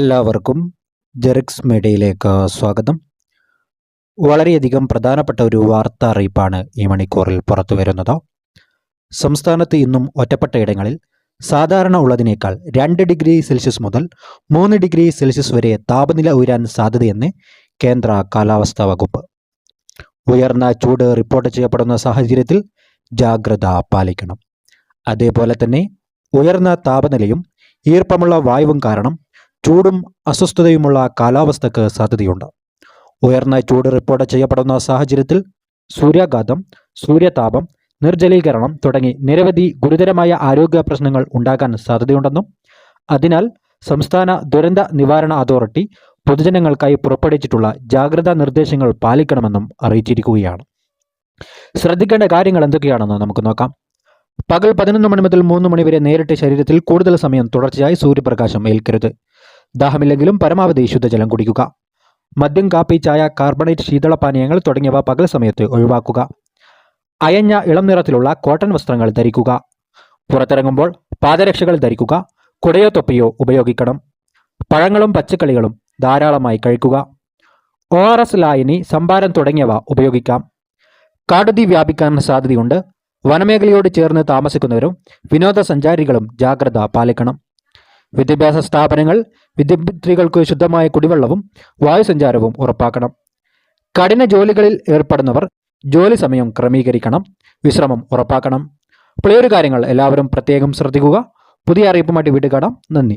എല്ലാവർക്കും ജെറിക്സ് മീഡിയയിലേക്ക് സ്വാഗതം. വളരെയധികം പ്രധാനപ്പെട്ട ഒരു വാർത്താ അറിയിപ്പാണ് ഈ മണിക്കൂറിൽ പുറത്തു വരുന്നത്. സംസ്ഥാനത്ത് ഇന്നും ഒറ്റപ്പെട്ട ഇടങ്ങളിൽ സാധാരണ ഉള്ളതിനേക്കാൾ രണ്ട് ഡിഗ്രി സെൽഷ്യസ് മുതൽ മൂന്ന് ഡിഗ്രി സെൽഷ്യസ് വരെ താപനില ഉയരാൻ സാധ്യതയെന്ന് കേന്ദ്ര കാലാവസ്ഥാ വകുപ്പ്. ഉയർന്ന ചൂട് റിപ്പോർട്ട് ചെയ്യപ്പെടുന്ന സാഹചര്യത്തിൽ ജാഗ്രത പാലിക്കണം. അതേപോലെ തന്നെ ഉയർന്ന താപനിലയും ഈർപ്പമുള്ള വായുവും കാരണം ചൂടും അസ്വസ്ഥതയുമുള്ള കാലാവസ്ഥക്ക് സാധ്യതയുണ്ട്. ഉയർന്ന ചൂട് റിപ്പോർട്ട് ചെയ്യപ്പെടുന്ന സാഹചര്യത്തിൽ സൂര്യാഘാതം സൂര്യതാപം നിർജലീകരണം തുടങ്ങി നിരവധി ഗുരുതരമായ ആരോഗ്യ പ്രശ്നങ്ങൾ ഉണ്ടാകാൻ സാധ്യതയുണ്ടെന്നും അതിനാൽ സംസ്ഥാന ദുരന്ത നിവാരണ അതോറിറ്റി പൊതുജനങ്ങൾക്കായി പുറപ്പെടുവിച്ചിട്ടുള്ള ജാഗ്രതാ നിർദ്ദേശങ്ങൾ പാലിക്കണമെന്നും അറിയിച്ചിരിക്കുകയാണ്. ശ്രദ്ധിക്കേണ്ട കാര്യങ്ങൾ എന്തൊക്കെയാണെന്ന് നമുക്ക് നോക്കാം. പകൽ പതിനൊന്ന് മണി മുതൽ മൂന്ന് മണി വരെ നേരിട്ട് ശരീരത്തിൽ കൂടുതൽ സമയം തുടർച്ചയായി സൂര്യപ്രകാശം ഏൽക്കരുത്. ദാഹമില്ലെങ്കിലും പരമാവധി ശുദ്ധജലം കുടിക്കുക. മദ്യം കാപ്പി ചായ കാർബണേറ്റ് ശീതളപാനീയങ്ങൾ തുടങ്ങിയവ പകൽ സമയത്ത് ഒഴിവാക്കുക. അയഞ്ഞ ഇളം നിറത്തിലുള്ള കോട്ടൺ വസ്ത്രങ്ങൾ ധരിക്കുക. പുറത്തിറങ്ങുമ്പോൾ പാദരക്ഷകൾ ധരിക്കുക. കുടയോ തൊപ്പിയോ ഉപയോഗിക്കണം. പഴങ്ങളും പച്ചക്കറികളും ധാരാളമായി കഴിക്കുക. ഒ ആർ എസ് ലായനി സംഭാരം തുടങ്ങിയവ ഉപയോഗിക്കാം. കാടുതീ വ്യാപിക്കാൻ സാധ്യതയുണ്ട്. വനമേഖലയോട് ചേർന്ന് താമസിക്കുന്നവരും വിനോദസഞ്ചാരികളും ജാഗ്രത പാലിക്കണം. വിദ്യാഭ്യാസ സ്ഥാപനങ്ങൾ വിദ്യാർത്ഥികൾക്ക് ശുദ്ധമായ കുടിവെള്ളവും വായുസഞ്ചാരവും ഉറപ്പാക്കണം. കഠിന ജോലികളിൽ ഏർപ്പെടുന്നവർ ജോലി സമയം ക്രമീകരിക്കണം വിശ്രമം ഉറപ്പാക്കണം. അപ്പോൾ കാര്യങ്ങൾ എല്ലാവരും പ്രത്യേകം ശ്രദ്ധിക്കുക. പുതിയ അറിയിപ്പുമായിട്ട് വീണ്ടും നന്ദി.